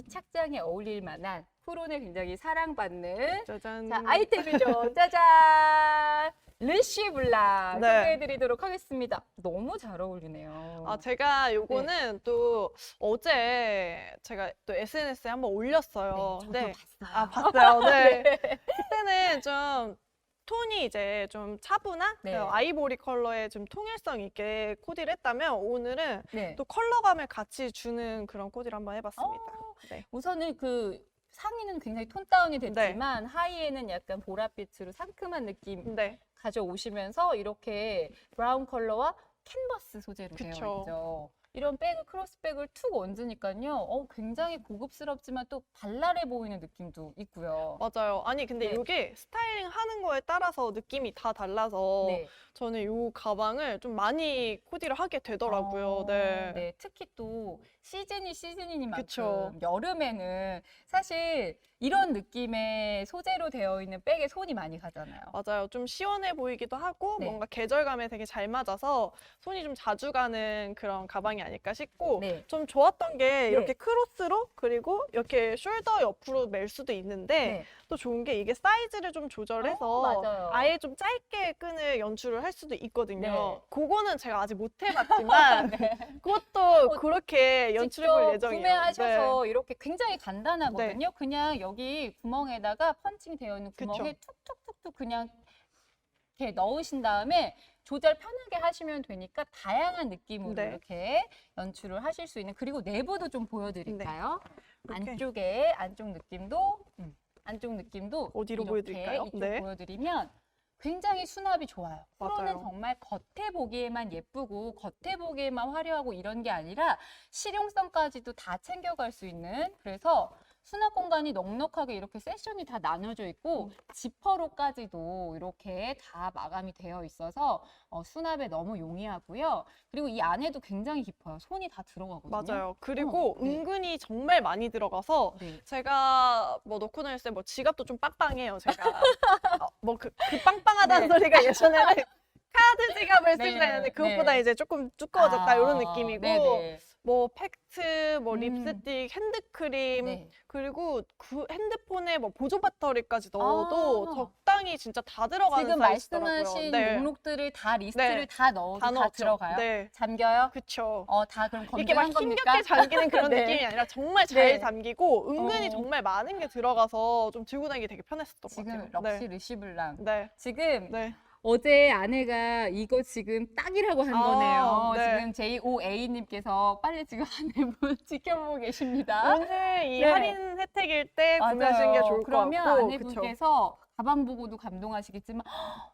이 착장에 어울릴 만한 프론에 굉장히 사랑받는 짜잔. 자, 아이템이죠. 짜잔! 르시 블락 네. 소개해드리도록 하겠습니다. 너무 잘 어울리네요. 아, 제가 요거는 또 어제 제가 또 SNS에 한번 올렸어요. 저도 네. 봤어요. 아, 봤어요. 네. 그때는 좀 톤이 이제 좀 차분한 네. 그 아이보리 컬러의 좀 통일성 있게 코디를 했다면 오늘은 네. 또 컬러감을 같이 주는 그런 코디를 한번 해봤습니다. 어, 네. 우선은 그 상의는 굉장히 톤 다운이 됐지만 하의에는 약간 보랏빛으로 상큼한 느낌 네. 가져오시면서 이렇게 브라운 컬러와 캔버스 소재로 되어 그쵸. 있죠. 이런 백을 크로스백을 툭 얹으니까요. 어, 굉장히 고급스럽지만 또 발랄해 보이는 느낌도 있고요. 맞아요. 아니 근데 네. 이게 스타일링 하는 거에 따라서 느낌이 다 달라서 네. 저는 이 가방을 좀 많이 코디를 하게 되더라고요. 어, 네. 네, 특히 또 시즌이 시즌이니만큼 그쵸. 여름에는 사실 이런 느낌의 소재로 되어 있는 백에 손이 많이 가잖아요. 맞아요. 좀 시원해 보이기도 하고 네. 뭔가 계절감에 되게 잘 맞아서 손이 좀 자주 가는 그런 가방이 아닐까 싶고 네. 좀 좋았던 게 네. 이렇게 크로스로 그리고 이렇게 숄더 옆으로 멜 수도 있는데 네. 또 좋은 게 이게 사이즈를 좀 조절해서 어. 아예 좀 짧게 끈을 연출을 할 수도 있거든요. 네. 그거는 제가 아직 못 해봤지만 그것도 그렇게 연출해 볼 직접 예정이에요. 구매하셔서 네. 이렇게 굉장히 간단하거든요. 그냥 여기 구멍에다가 펀칭 되어 있는. 구멍에 툭툭툭툭 그냥 이렇게 넣으신 다음에 조절 편하게 하시면 되니까 다양한 느낌으로 네. 이렇게 연출을 하실 수 있는 그리고 내부도 좀 보여드릴까요? 이렇게. 안쪽에 안쪽 느낌도 음, 안쪽 느낌도 어디로 이렇게 보여드릴까요? 이쪽 네. 보여드리면 굉장히 수납이 좋아요. 프로는. 정말 겉에 보기에만 예쁘고 겉에 보기에만 화려하고 이런 게 아니라 실용성까지도 다 챙겨갈 수 있는 그래서 수납 공간이 넉넉하게 이렇게 세션이 다 나눠져 있고 음. 지퍼로까지도 이렇게 다 마감이 되어 있어서 어, 수납에 너무 용이하고요. 그리고 이 안에도 굉장히 깊어요. 손이 다 들어가거든요. 맞아요. 그리고 어, 네. 은근히 정말 많이 들어가서 네. 제가 뭐 넣고 다닐 때 뭐 지갑도 좀 빵빵해요. 제가 어, 뭐그 그 빵빵하다는 네. 소리가 예전에는 카드 지갑을 네, 쓰고 다녔는데 그것보다 네. 이제 조금 두꺼워졌다 이런 아, 느낌이고 네 네. 뭐 팩트, 뭐 음. 립스틱, 핸드크림 네. 그리고 그 핸드폰에 뭐 보조 배터리까지 넣어도 아. 적당히 진짜 다 들어가는 지금 사이즈더라고요. 말씀하신 네. 목록들을 다 리스트를 네. 다 넣어도 다, 넣었죠. 들어가요? 네. 잠겨요? 그쵸. 어, 다 그럼 이게 막 검증한 겁니까? 힘겹게 잠기는 그런 네. 느낌이 아니라 정말 잘 네. 잠기고 은근히 어. 정말 많은 게 들어가서 좀 들고 다니기 되게 편했었던 것 지금 같아요. 럭시 르시블랑 네. 지금 네. 어제 아내가 이거 지금 딱이라고 한 아, 거네요. 네. 지금 JOA님께서 빨리 지금 아내분 지켜보고 계십니다. 오늘 이 네. 할인 혜택일 때 구매하시는 게. 좋을 것 그러면 같고. 아내분께서 가방 보고도 감동하시겠지만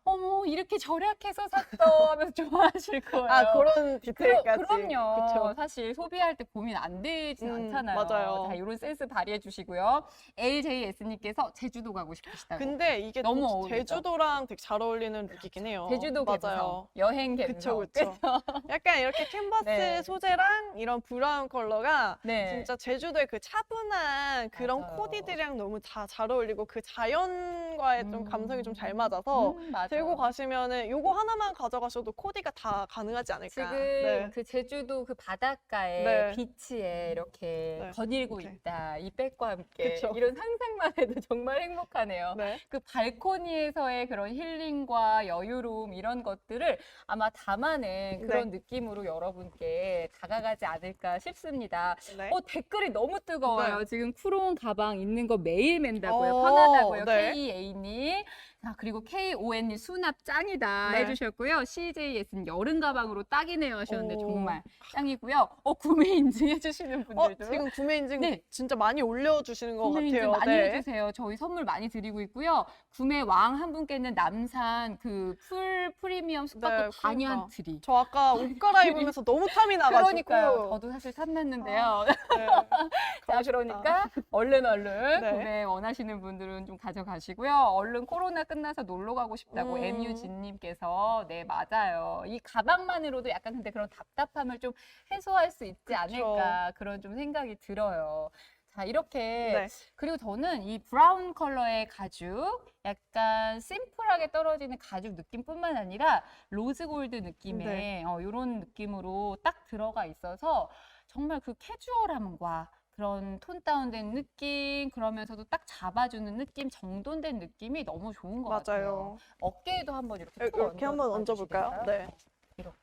어머 이렇게 절약해서 샀어 하면서 좋아하실 거예요. 아 그런 디테일까지. 그러, 그럼요. 그쵸. 사실 소비할 때 고민 안 되진 음, 않잖아요. 맞아요. 자, 이런 센스 발휘해 주시고요. LJS님께서 제주도 가고 싶으시다고. 근데 이게 너무? 제주도랑 되게 잘 어울리는 룩이긴 해요. 제주도 맞아요. 여행 감성. 그쵸, 그쵸. 약간 이렇게 캔버스 네. 소재랑 이런 브라운 컬러가 네. 진짜 제주도의 그 차분한 그런 맞아요. 코디들이랑 너무 다 잘 어울리고 그 자연 과의 좀 음. 감성이 좀 잘 맞아서 음. 들고 가시면은 요거 하나만 가져가셔도 코디가 다 가능하지 않을까. 지금 네. 그 제주도 그 바닷가에 네. 비치에 이렇게 네. 거닐고 이렇게. 있다. 이 백과 함께 그쵸. 이런 상상만 해도 정말 행복하네요. 네. 그 발코니에서의 그런 힐링과 여유로움 이런 것들을 아마 담아낸 그런 느낌으로 여러분께 다가가지 않을까 싶습니다. 네. 어, 댓글이 너무 뜨거워요. 네. 지금 쿠론 가방 있는 거 매일 맨다고요. 어, 편하다고요. 네. KA 님. 자, 그리고 KON님 수납 짱이다 네. 해주셨고요. CJS는 여름 가방으로 딱이네요 하셨는데 오. 정말 짱이고요. 어, 구매 인증해주시는 어, 분들도. 지금 구매 인증 네. 진짜 많이 올려주시는 것 구매 인증 같아요. 많이 네. 해주세요. 저희 선물 많이 드리고 있고요. 구매 왕 한 분께는 남산 그 풀 프리미엄 숙박권 네, 그러니까. 트리. 저 아까 옷 갈아입으면서 너무 탐이 나가지고. 그러니까요. 저도 사실 탐났는데요. 네. 자, 그러니까 얼른 얼른 네. 구매 원하시는 분들은 좀 가져가시고요. 얼른 코로나 끝 나서 놀러 가고 싶다고 음. MU진님께서 네 맞아요. 이 가방만으로도 약간 근데 그런 답답함을 좀 해소할 수 있지. 않을까 그런 좀 생각이 들어요. 자 이렇게 네. 그리고 저는 이 브라운 컬러의 가죽, 약간 심플하게 떨어지는 가죽 느낌뿐만 아니라 로즈 골드 느낌의 네. 어, 이런 느낌으로 딱 들어가 있어서 정말 그 캐주얼함과 그런 톤 다운된 느낌 그러면서도 딱 잡아주는 느낌 정돈된 느낌이 너무 좋은 것 같아요. 맞아요. 어깨에도 한번 이렇게 이- 쭉 이렇게 한번 얹어 얹어볼까요? 주시겠어요? 네. 이렇게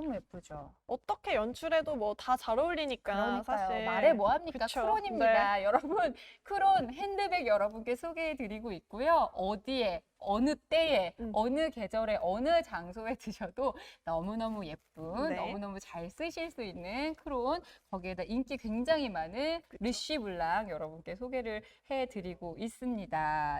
너무 예쁘죠. 어떻게 연출해도 뭐 다 잘 어울리니까 그러니까요. 사실 말해 뭐 합니까? 그쵸. 크론입니다. 여러분, 크론 핸드백 여러분께 소개해 드리고 있고요. 어디에, 어느 때에, 음. 어느 계절에, 어느 장소에 드셔도 너무너무 예쁜, 네. 너무너무 잘 쓰실 수 있는 크론, 거기에다 인기 굉장히 많은 르쉬 블랑 여러분께 소개를 해 드리고 있습니다.